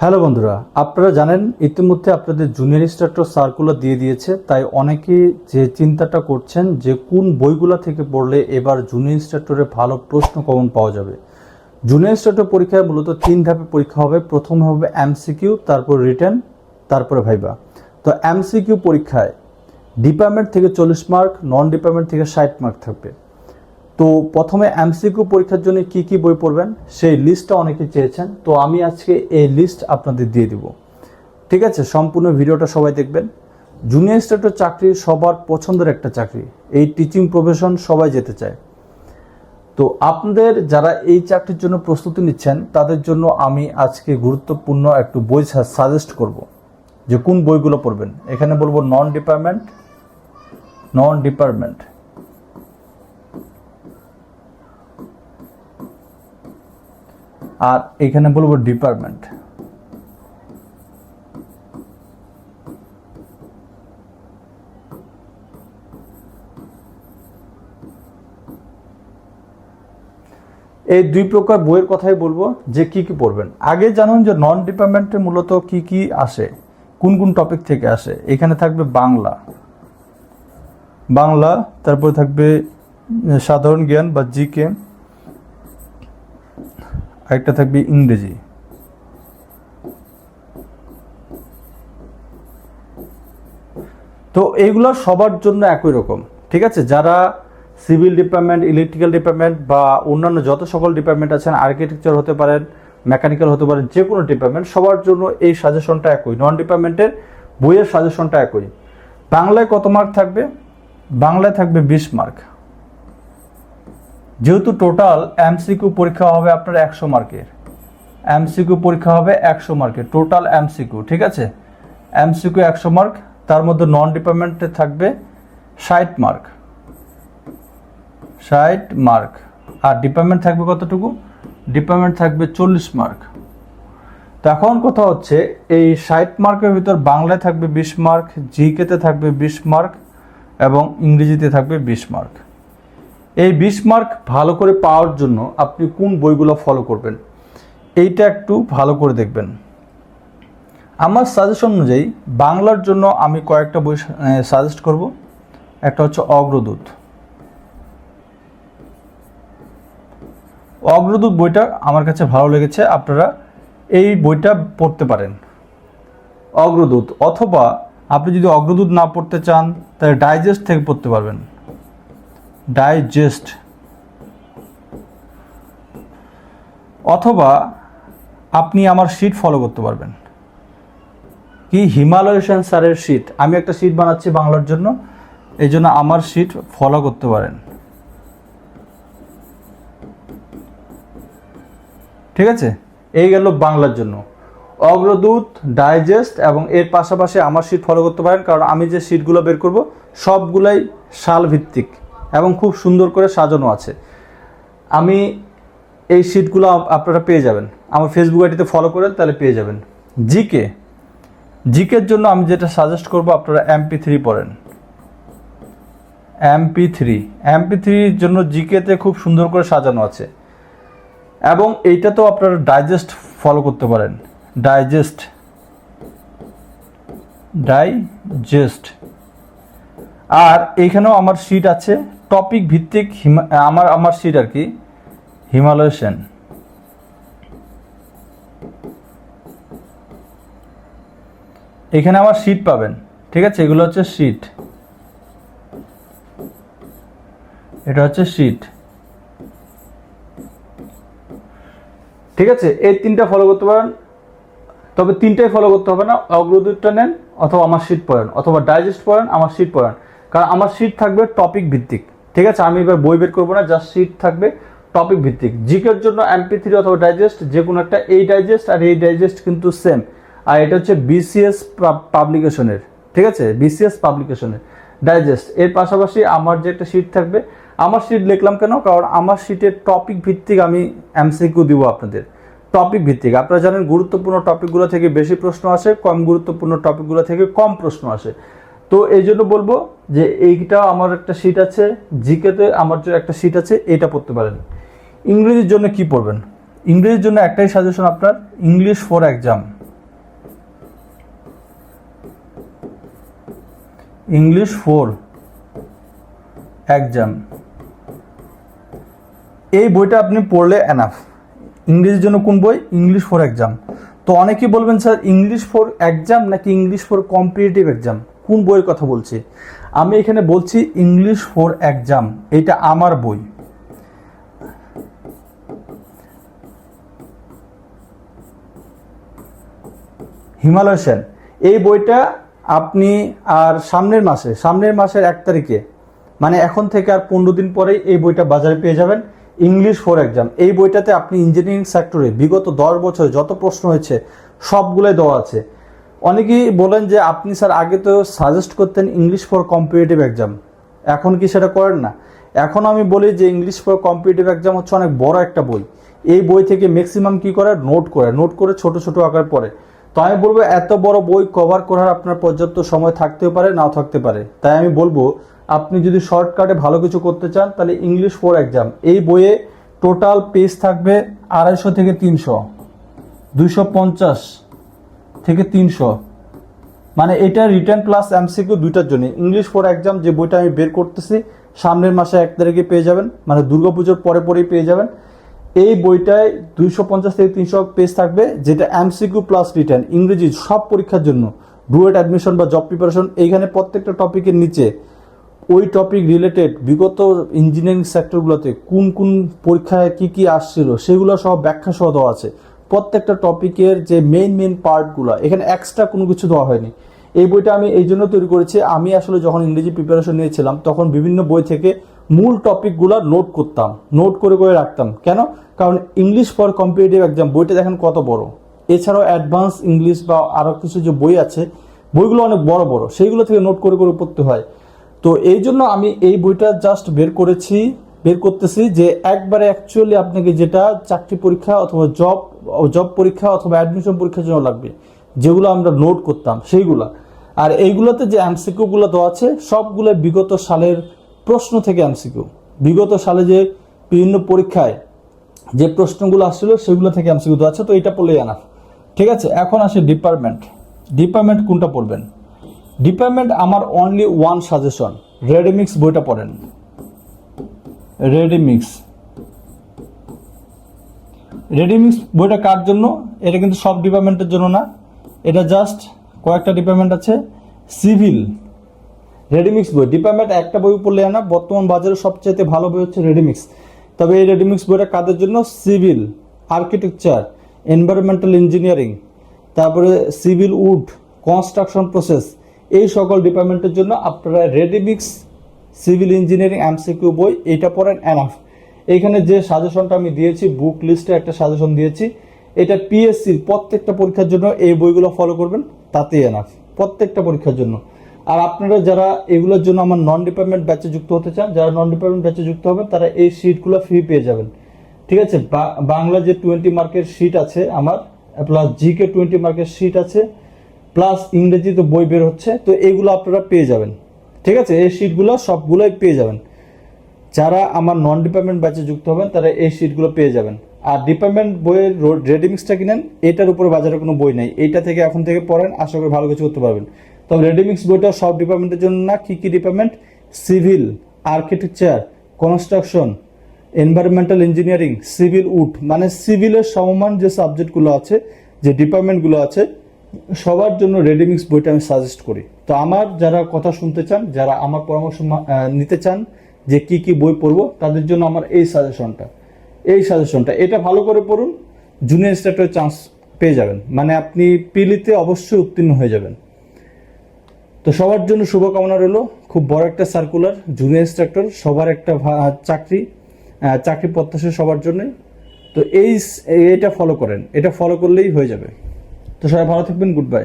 Hello বন্ধুরা, আপনারা জানেন ইতিমধ্যে আপনাদের জুনিয়র স্টার্টর সার্কুলার দিয়ে দিয়েছে, তাই অনেকে যে চিন্তাটা করছেন যে কোন বইগুলা থেকে পড়লে এবার জুনিয়র স্টার্টরে ভালো প্রশ্ন কমন পাওয়া যাবে। জুনিয়র স্টার্টর পরীক্ষায় মূলত তিন ধাপে পরীক্ষা হবে, প্রথম হবে এমসিকিউ তারপর রিটার্ন তারপরে ভাইবা তো এমসিকিউ পরীক্ষায় ডিপার্টমেন্ট থেকে চল্লিশ মার্ক নন ডিপার্টমেন্ট থেকে ষাট মার্ক থাকবে। তো প্রথমে এমসিকিউ পরীক্ষার জন্য কি কি বই পড়বেন সেই লিস্টটা অনেকে চেয়েছেন। তো আমি আজকে এই লিস্ট আপনাদের দিয়ে দিব। ঠিক আছে? সম্পূর্ণ ভিডিওটা সবাই দেখবেন। জুনিয়র স্টেটর চাকরি সবার পছন্দের একটা চাকরি। এই টিচিং প্রফেশন সবাই যেতে চায়। তো আপনাদের যারা এই চাকরির জন্য প্রস্তুতি নিচ্ছেন, তাদের জন্য আমি আজকে গুরুত্বপূর্ণ একটু বই সাজেস্ট করব যে কোন বইগুলো পড়বেন। এখানে বলব নন ডিপার্টমেন্ট নন ডিপার্টমেন্ট আর এখানে বলব ডিপার্টমেন্ট এই দুই প্রকার বইয়ের কথাই বলব যে কি কি পড়বেন। আগে জানুন যে নন ডিপার্টমেন্টে মূলত কি কি আসে, কোন কোন টপিক থেকে আসে। এখানে থাকবে বাংলা। বাংলা, তারপরে থাকবে সাধারণ জ্ঞান বা জি জিকে আরেকটা থাকবে ইংরেজি। তো এইগুলো সবার জন্য একই রকম, ঠিক আছে? যারা সিভিল ডিপার্টমেন্ট, ইলেকট্রিক্যাল ডিপার্টমেন্ট বা অন্যান্য যত সকল ডিপার্টমেন্ট আছেন, আর্কিটেকচার হতে পারেন, মেকানিক্যাল হতে পারেন, যে কোনো ডিপার্টমেন্ট, সবার জন্য এই সাজেশনটা একই নন ডিপার্টমেন্টের বইয়ের সাজেশনটা একই। বাংলায় কত মার্ক থাকবে? বাংলায় থাকবে বিশ মার্ক যেহেতু টোটাল এমসিকিউ পরীক্ষা হবে আপনার একশো মার্কের এমসিকিউ পরীক্ষা হবে একশো মার্কের টোটাল এমসিকিউ ঠিক আছে? এমসিকিউ একশো মার্ক তার মধ্যে নন ডিপার্টমেন্টে থাকবে ষাট মার্ক ষাট মার্ক আর ডিপার্টমেন্ট থাকবে কতটুকু? ডিপার্টমেন্ট থাকবে চল্লিশ মার্ক তো এখন কথা হচ্ছে, এই ষাট মার্কের ভিতর বাংলায় থাকবে বিশ মার্ক জিকেতে থাকবে বিশ মার্ক এবং ইংরেজিতে থাকবে বিশ মার্ক এই বিশ মার্ক ভালো করে পাওয়ার জন্য আপনি কোন বইগুলো ফলো করবেন, এইটা একটু ভালো করে দেখবেন। আমার সাজেশন অনুযায়ী বাংলার জন্য আমি কয়েকটা বই সাজেস্ট করব। একটা হচ্ছে অগ্রদূত। অগ্রদূত বইটা আমার কাছে ভালো লেগেছে, আপনারা এই বইটা পড়তে পারেন। অগ্রদূত, অথবা আপনি যদি অগ্রদূত না পড়তে চান, তাহলে ডাইজেস্ট থেকে পড়তে পারবেন। ডাইজেস্ট অথবা আপনি আমার শিট ফলো করতে পারবেন। কি হিমালয়েশন স্যারের শিট? আমি একটা শিট বানাচ্ছি বাংলার জন্য, এই জন্য আমার শিট ফলো করতে পারেন। ঠিক আছে? এই গেল বাংলার জন্য। অগ্রদূত, ডাইজেস্ট এবং এর পাশাপাশি আমার শিট ফলো করতে পারেন, কারণ আমি যে শিটগুলো বের করব, সবগুলাই সাল ভিত্তিক এবং খুব সুন্দর করে সাজানো আছে। আমি এই শিটগুলো আপনারা পেয়ে যাবেন। আমার ফেসবুক আইডিতে ফলো করেন তাহলে পেয়ে যাবেন। জিকে জিকের জন্য আমি যেটা সাজেস্ট করব, আপনারা এমপি থ্রি পড়েন। এমপি থ্রি এমপি থ্রির জন্য জিকেতে খুব সুন্দর করে সাজানো আছে। এবং এইটা তো আপনারা ডাইজেস্ট ফলো করতে পারেন। ডাইজেস্ট ডাইজেস্ট আর এইখানেও আমার শিট আছে। টপিক ভিত্তিক হিমা- আমার আমার শিট আর কি, হিমালয় সেন। এখানে আমার শিট পাবেন, ঠিক আছে? এগুলো হচ্ছে শিট এটা হচ্ছে শিট ঠিক আছে? এই তিনটা ফলো করতে পারেন। তবে তিনটাই ফলো করতে হবে না। অগ্রদূতটা নেন অথবা আমার শিট পড়েন, অথবা ডাইজেস্ট পড়েন, আমার শিট পড়েন। কারণ আমার শিট থাকবে টপিক ভিত্তিক। ঠিক আছে, আমি এবার বই বের করব না জাস্ট শিট থাকবে টপিক ভিত্তিক। জিকের জন্য এমপি থ্রি অথবা ডাইজেস্ট যে কোনো একটা এই ডাইজেস্ট আর এই ডাইজেস্ট কিন্তু সেম আর এটা হচ্ছে বিসিএস পাবলিকেশনের ঠিক আছে? বিসিএস পাবলিকেশনের ডাইজেস্ট এর পাশাপাশি আমার যে একটা শিট থাকবে, আমার শিট লিখলাম কেন? কারণ আমার শিটের টপিক ভিত্তিক আমি এমসিকিউ দিব আপনাদের। টপিক ভিত্তিক। আপনারা জানেন, গুরুত্বপূর্ণ টপিকগুলো থেকে বেশি প্রশ্ন আসে, কম গুরুত্বপূর্ণ টপিকগুলো থেকে কম প্রশ্ন আসে। তো এই জন্য বলব যে এইটাও আমার একটা সিট আছে, জিকেতে আমার যে একটা সিট আছে, এটা পড়তে পারেন। ইংরেজির জন্য কি পড়বেন? ইংরেজির জন্য একটাই সাজেশন আপনার English for exam English for exam এই বইটা আপনি পড়লে অ্যানাফ ইংরেজির জন্য কোন বই? ইংলিশ ফর এক্সাম তো অনেকেই বলবেন, স্যার ইংলিশ ফর এক্সাম নাকি ইংলিশ ফর কম্পিটিটিভ এক্সাম কোন বইয়ের কথা বলছি? আমি এখানে বলছি ইংলিশ ফর এক্সাম এটা আমার বই। হিমালয় সেন, এই বইটা আপনি আর সামনের মাসে, সামনের মাসের এক তারিখে মানে এখন থেকে আর পনেরো দিন পরেই এই বইটা বাজারে পেয়ে যাবেন ইংলিশ ফোর এক্সাম এই বইটাতে আপনি ইঞ্জিনিয়ারিং সেক্টরে বিগত দশ বছরে যত প্রশ্ন হয়েছে, সবগুলোই দেওয়া আছে। অনেকেই বলেন যে আপনি স্যার আগে তো সাজেস্ট করতেন ইংলিশ ফর কম্পিটিটিভ এক্সাম এখন কি সেটা করেন না? এখন আমি বলি যে ইংলিশ ফর কম্পিটিটিভ এক্সাম হচ্ছে অনেক বড় একটা বই। এই বই থেকে ম্যাক্সিমাম কি করে? নোট করে। নোট করে ছোট ছোট আকার পড়ে। তো আমি বলব এত বড় বই কভার করার আপনার পর্যাপ্ত সময় থাকতেও পারে, নাও থাকতে পারে। তাই আমি বলব, আপনি যদি শর্টকাটে ভালো কিছু করতে চান, তাহলে ইংলিশ ফর এক্সাম এই বইয়ে টোটাল পেজ থাকবে আড়াইশো থেকে তিনশো। দুইশো পঞ্চাশ। থেকে তিনশো। মানে এটা রিটার্ন প্লাস এমসিকিউ দুইটার জন্য। ইংলিশ ফর এক্সাম যে বইটা আমি বের করতেছি, সামনের মাসে এক তারিখে পেয়ে যাবেন মানে দুর্গাপুজোর পরে পরেই পেয়ে যাবেন। এই বইটায় দুইশো পঞ্চাশ থেকে তিনশো পেজ থাকবে, যেটা এমসিকিউ প্লাস রিটার্ন ইংরেজি সব পরীক্ষার জন্য। ডুয়েট অ্যাডমিশন বা জব প্রিপারেশন এইখানে প্রত্যেকটা টপিকের নিচে। ওই টপিক রিলেটেড বিগত ইঞ্জিনিয়ারিং সেক্টরগুলোতে কোন কোন পরীক্ষায় কি কি আসছিল, সেগুলো সহ ব্যাখ্যা সহ দেওয়া আছে। প্রত্যেকটা টপিকের যে মেইন মেইন পার্টগুলো এখানে এক্সট্রা কোনো কিছু দেওয়া হয়নি। এই বইটা আমি এই জন্য তৈরি করেছি, আমি আসলে যখন ইংরেজি প্রিপারেশন নিয়েছিলাম, তখন বিভিন্ন বই থেকে মূল টপিকগুলো নোট করতাম নোট করে করে রাখতাম। কেন? কারণ ইংলিশ ফর কম্পিটিটিভ এক্সাম বইটা দেখেন কত বড়। এছাড়াও অ্যাডভান্স ইংলিশ বা আরও কিছু যে বই আছে, বইগুলো অনেক বড় বড়, সেইগুলো থেকে নোট করে করে পড়তে হয়। তো এই জন্য আমি এই বইটা জাস্ট বের করেছি, বের করতেছি যে একবারে অ্যাকচুয়ালি আপনাকে যেটা চাকরি পরীক্ষা অথবা জব জব পরীক্ষা অথবা অ্যাডমিশন পরীক্ষার জন্য লাগবে। যেগুলো আমরা নোট করতাম, সেইগুলা। আর এইগুলোতে যে এমসিকিউগুলো দেওয়া আছে, সবগুলো বিগত সালের প্রশ্ন থেকে এমসিকিউ বিগত সালে যে বিভিন্ন পরীক্ষায় যে প্রশ্নগুলো আসছিল, সেগুলো থেকে এমসিকিউ দেওয়া আছে, তো এটা পড়লেই আনা ঠিক আছে, এখন আসে ডিপার্টমেন্ট ডিপার্টমেন্ট কোনটা পড়বেন? ডিপার্টমেন্ট আমার অনলি ওয়ান সাজেশন রেডিমিক্স বইটা পড়েন। রেডিমিক্স রেডিমিক্স বইটা কার জন্য? এটা কিন্তু সব ডিপার্টমেন্টের জন্য না। এটা জাস্ট কয়েকটা ডিপার্টমেন্ট আছে। সিভিল রেডিমিক্স বই। ডিপার্টমেন্ট একটা বই পড়লে না, বর্তমান বাজারে সবচাইতে ভালো বই হচ্ছে রেডিমিক্স তবে এই রেডিমিক্স বইটা কাদের জন্য? সিভিল আর্কিটেকচার এনভায়রনমেন্টাল ইঞ্জিনিয়ারিং তারপরে সিভিল উড কনস্ট্রাকশন প্রসেস এই সকল ডিপার্টমেন্টের জন্য আপনারা রেডিমিক্স সিভিল ইঞ্জিনিয়ারিং এমসিকিউ বই এটা পড়েন এনাফ এইখানে যে সাজেশনটা আমি দিয়েছি বুক লিস্টে একটা সাজেশন দিয়েছি, এটা পিএসসির প্রত্যেকটা পরীক্ষার জন্য এই বইগুলো ফলো করবেন, তাতেই এনাফ প্রত্যেকটা পরীক্ষার জন্য। আর আপনারা যারা এগুলোর জন্য আমার নন ডিপার্টমেন্ট ব্যাচে যুক্ত হতে চান, যারা নন ডিপার্টমেন্ট ব্যাচে যুক্ত হবেন, তারা এই শিটগুলো ফ্রি পেয়ে যাবেন। ঠিক আছে? বাংলা যে টোয়েন্টি মার্কের শিট আছে আমার প্লাস জিকে টোয়েন্টি মার্কের শিট আছে প্লাস ইংরেজিতে বই বের হচ্ছে, তো এগুলো আপনারা পেয়ে যাবেন। ঠিক আছে? এই শিটগুলো সবগুলোই পেয়ে যাবেন। যারা আমার নন ডিপার্টমেন্ট ব্যাচে যুক্ত হবেন, তারা এই শিটগুলো পেয়ে যাবেন। আর ডিপার্টমেন্ট বইয়ের রেডিমিক্সটা কিনেন, এটার উপরে বাজারে কোনো বই নেই। এইটা থেকে এখন থেকে পড়েন, আশা করি ভালো কিছু করতে পারবেন। তবে রেডিমিক্স বইটা সব ডিপার্টমেন্টের জন্য না, কী কী department civil architecture construction environmental engineering civil wood মানে সিভিলের সমমান যে সাবজেক্টগুলো আছে, যে ডিপার্টমেন্টগুলো আছে, সবার জন্য রেডিমিক্স বইটা আমি সাজেস্ট করি। তো আমার যারা কথা শুনতে চান, যারা আমার পরামর্শ নিতে চান যে কি কি বই পড়ব, তাদের জন্য আমার এই সাজেশনটা এই সাজেশনটা এটা ভালো করে পড়ুন জুনিয়র স্ট্যাটের চান্স পেয়ে যাবেন। মানে আপনি পিলিতে অবশ্যই উত্তীর্ণ হয়ে যাবেন। তো সবার জন্য শুভকামনা রইল। খুব বড় একটা সার্কুলার জুনিয়র ইনস্ট্রাক্টর সবার একটা চাকরি চাকরি প্রত্যাশা সবার জন্যই তো এই এটা ফলো করেন। এটা ফলো করলেই হয়ে যাবে। তো সবাই ভালো থাকবেন গুড বাই